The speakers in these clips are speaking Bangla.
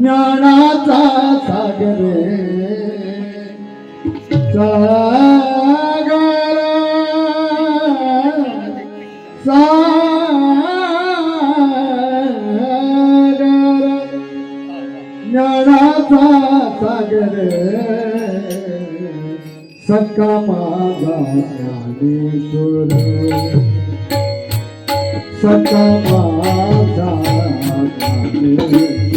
ज्ञानाचा सागर सागर सागर ज्ञानाचा सागर सक्का माझा ज्ञानेश्वर सक्का माझा ज्ञानेश्वर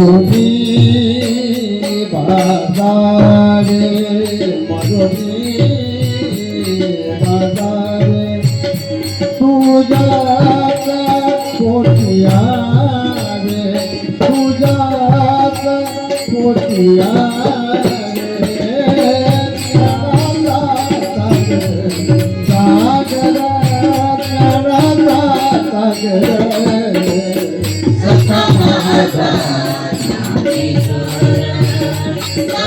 মরবি বাজারে মরবি বাজারে পূজা কোটিয়ারে পূজা কোটিয়ারে Yeah. ধারে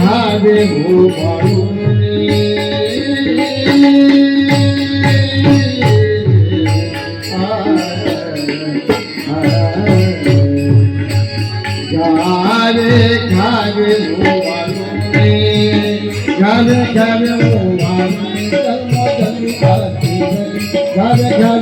ধারে ও বরুণী ধারে ઘર ઘર ઉભા ઘર ઘર